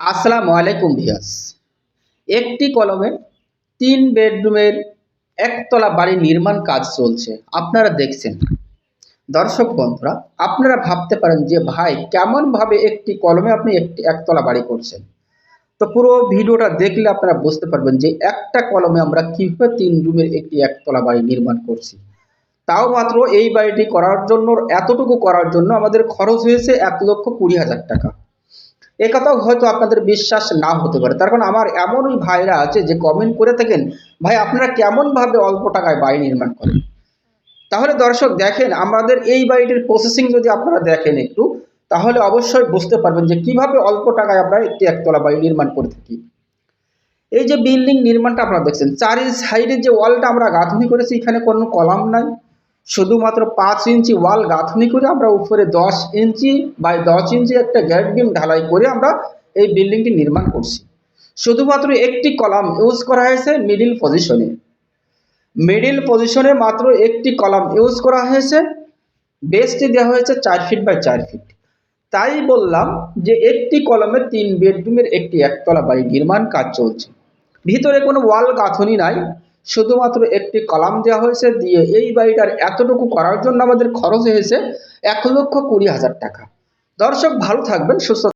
আসসালামু আলাইকুম ভিয়াস একটি কলমে তিন বেডরুমের একতলা বাড়ি নির্মাণ কাজ চলছে। আপনারা দেখছেন। দর্শক বন্ধুরা, আপনারা ভাবতে পারেন যে, ভাই, কেমনভাবে একটি কলমে আপনি একটি একতলা বাড়ি করছেন? তো পুরো ভিডিওটা দেখলে আপনারা বুঝতে পারবেন যে, একটা কলমে আমরা কীভাবে তিন রুমের একটি একতলা বাড়ি নির্মাণ করছি। তাও মাত্র এই বাড়িটি করার জন্য, এতটুকু করার জন্য আমাদের খরচ হয়েছে এক লক্ষ কুড়ি হাজার টাকা। এ কথাও হয়তো আপনাদের বিশ্বাস না হতে পারে। তার কারণ আমার এমনই ভাইরা আছে যে কমেন্ট করে থাকেন, ভাই, আপনারা কেমনভাবে অল্প টাকায় বাড়ি নির্মাণ করেন? তাহলে দর্শক, দেখেন, আমাদের এই বাড়িটির প্রসেসিং যদি আপনারা দেখেন একটু, তাহলে অবশ্যই বুঝতে পারবেন যে কীভাবে অল্প টাকায় আমরা একটি একতলা বাড়ি নির্মাণ করে থাকি। এই যে বিল্ডিং নির্মাণটা আপনারা দেখছেন চারি সাইডের যে ওয়ালটা আমরা গাঁথনি করেছি, এখানে কোনো কলাম নাই। শুধুমাত্র পাঁচ ইঞ্চি ওয়াল গাঁথনি করে আমরা উপরে দশ ইঞ্চি বাই দশ ইঞ্চি একটা গ্যাট বিম ঢালাই করে আমরা এই বিল্ডিংটি নির্মাণ করছি। শুধুমাত্র একটি কলাম ইউজ করা হয়েছে মিডিল পজিশনে। মিডিল পজিশনে মাত্র একটি কলাম ইউজ করা হয়েছে। বেসটি দেওয়া হয়েছে চার ফিট বাই চার ফিট। তাই বললাম যে একটি কলমে তিন বেডরুমের একটি একতলা বাড়ি নির্মাণ কাজ চলছে। ভিতরে কোনো ওয়াল গাঁথনি নাই। শুধুমাত্র একটি কলাম দেওয়া হয়েছে, দিয়ে এই বাড়িটার এতটুকু করার জন্য আমাদের খরচ হয়েছে এক লক্ষ কুড়ি হাজার টাকা। দর্শক ভালো থাকবেন, সুস্থ